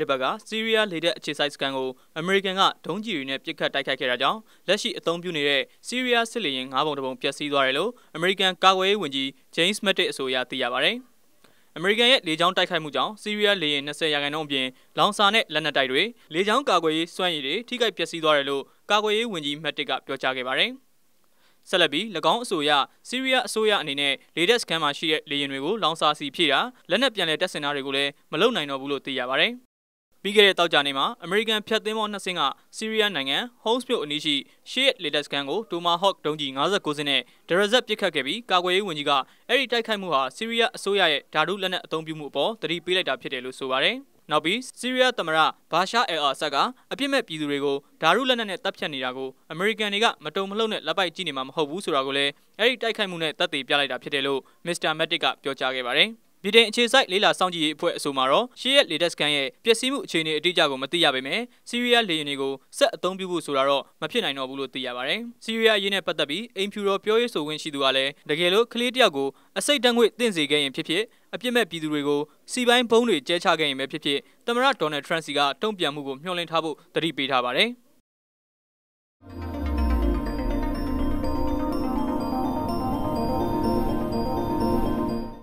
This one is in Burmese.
တစ်ပတ်ကစီးရီးယားလေတပ်အခြေစိုက်စကန်ကိုအမေရိကန်ကဒုံးကျည်တွေနဲ့ပစ်ခတ်တိုက်ခိုက်ခဲ့တာကြောင့်လက်ရှိအသုံးပြုနေတဲ့စီးရီးယားစစ်လေယာဉ်၅ပုံတစ်ပုံပျက်စီးသွားတယ်လို့အမေရိကန်ကာကွယ်ရေးဝန်ကြီး James Mattis အဆိုအရသိရပါတယ်။အမေရိကန်ရဲ့လေကြောင်းတိုက်ခိုက်မှုကြောင့်စီးရီးယားလေယာဉ်20ရာခိုင်နှုန်းအပြင်လောင်စာနဲ့လက်နက်တိုက်တွေလေကြောင်းကာကွယ်ရေးစွမ်းရည်တွေထိခိုက်ပျက်စီးသွားတယ်လို့ကာကွယ်ရေးဝန်ကြီးမက်တစ်ကပြောကြားခဲ့ပါတယ်။ဆက်လက်ပြီး၎င်းအဆိုအရစီးရီးယားအစိုးရအနေနဲ့လေဒက်စကန်မှာရှိတဲ့လေယာဉ်တွေကိုလောင်စာစီဖြည့်တာလက်နက်ပြန်လည်တပ်ဆင်တာတွေကိုလည်းမလုပ်နိုင်တော့ဘူးလို့သိရပါတယ်။ ပြီးခဲ့တဲ့တောက်ကြနေမှာအမေရိကန်ဖြတ်သင်းမောနှစ်စင်းကစီးရီးယားနိုင်ငံ Homs မြို့အနီးရှိရှေ့လေတက်စကန်ကိုတိုမာဟော့ဒုံးကြီး59စင်းနဲ့ဒရဇက်ပစ်ခတ်ခဲ့ပြီးကာကွယ်ရေးဝန်ကြီးကအဲ့ဒီတိုက်ခိုက်မှုဟာစီးရီးယားအစိုးရရဲ့ဓာတုလက်နက်အသုံးပြုမှုအပေါ်တတိပေးလိုက်တာဖြစ်တယ်လို့ဆိုပါတယ်။နောက်ပြီးဆီးရီးယားသမ္မတဘာရှာအယ်အာဆတ်ကအပြစ်မဲ့ပြည်သူတွေကိုဓာရုလက်နက်နဲ့တပ်ဖြတ်နေတာကိုအမေရိကန်တွေကမတုံမလှုပ်နဲ့လက်ပိုက်ကြည့်နေမှာမဟုတ်ဘူးဆိုတာကိုလည်းအဲ့ဒီတိုက်ခိုက်မှုနဲ့တပ်တည်ပြလိုက်တာဖြစ်တယ်လို့မစ္စတာမက်တစ်ကပြောကြားခဲ့ပါတယ် ဗြိတိန်အခြေစိုက်လေးလာစောင့်ကြည့်ရေးအဖွဲ့အဆိုမှာတော့ရှေ့ရက်လေတက်စကန်ရဲ့ပျက်စီးမှုအခြေအနေအတိအကျကိုမသိရပေမဲ့စီးရီးယားလေယာဉ်တွေကိုဆက်အသုံးပြုဖို့ဆိုတာတော့မဖြစ်နိုင်တော့ဘူးလို့သိရပါတယ်။စီးရီးယားအရေးနဲ့ပတ်သက်ပြီးအိမ်ဖြူတော်ပြောရေးဆိုခွင့်ရှိသူကလည်းတကယ်လို့ကလေးတယောက်ကိုအစိတ်တန်းငွေတင့်စေခဲ့ရင်ဖြစ်ဖြစ်အပြစ်မဲ့ပြည်သူတွေကိုစီပိုင်းဘုံတွေကျဲချခဲ့ရင်ပဲဖြစ်ဖြစ်သမ္မတဒေါ်နယ်ထရန့်စီကတုံ့ပြန်မှုကိုမျှော်လင့်ထားဖို့တတိပေးထားပါတယ်။